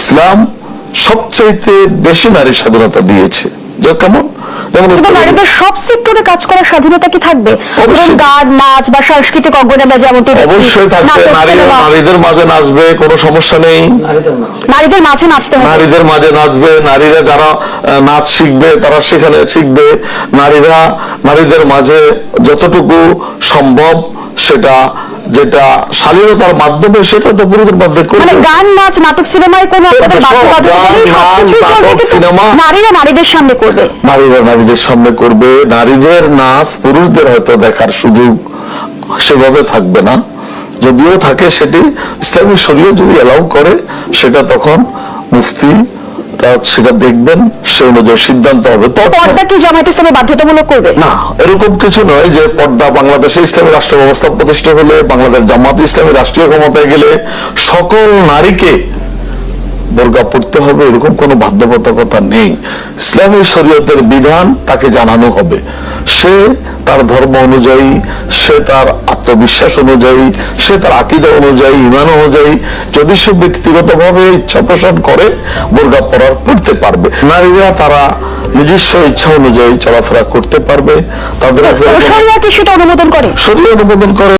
ইসলাম সবচাইতে বেশি নারী স্বাধীনতা দিয়েছে। যে কেমন? কিন্তু নারীদের সব সেক্টরে কাজ করার স্বাধীনতা কি থাকবে? গান নাচ বা সাংস্কৃতিক অঙ্গনে আমরা যেমনটি অবশ্যই থাকবে। নাটক, নারীরা সিনেমা। নারীদের মাঝে নাচবে কোনো সমস্যা নেই। নারীদের মাঝে। নাচতে হবে। নারীদের মাঝে নাচবে নারীরা যারা নাচ শিখবে তারা সেখানে শিখবে। নারীরা নারীদের মাঝে যতটুকু সম্ভব সেটা যেটা শালীনতার মাধ্যমে সেটা তো পুরুষের মধ্যে মানে গান নাচ নাটক সিনেমায় কোনো সিনেমা। নারীরা নারীদের সামনে করবে। নারীরা নারীদের সামনে করবে। নারীদের নাচ পুরুষদের হয়তো দেখার সুযোগ সেভাবে থাকবে না। যদিও থাকে সেটি ইসলামী শরীয় যদি অ্যালাউ করে সেটা তখন মুফতি রা সেটা দেখবেন সে অনুযায়ী সিদ্ধান্ত হবে। পর্দা কি জামায়াত ইসলামে বাধ্যতামূলক করবে? না এরকম কিছু নয় যে পর্দা বাংলাদেশে ইসলামী রাষ্ট্র ব্যবস্থা প্রতিষ্ঠা হলে বাংলাদেশ জামাত ইসলামী রাষ্ট্রীয় ক্ষমতায় গেলে সকল নারীকে বোরকা পড়তে হবে এরকম কোনো বাধ্যবাধকতা নেই। ইসলামী শরীয়তের বিধান তাকে জানানো হবে। সে তার ধর্ম অনুযায়ী সে তার আত্মবিশ্বাস অনুযায়ী সে তার আকিদা অনুযায়ী ইমান অনুযায়ী যদি সে ব্যক্তিগত ভাবে ইচ্ছা পোষণ করে বোরগা পরার পড়তে পারবে। নারীরা তারা নিজস্ব ইচ্ছা অনুযায়ী চলাফেরা করতে পারবে। তাদের অনুমোদন করে? শরীর অনুমোদন করে।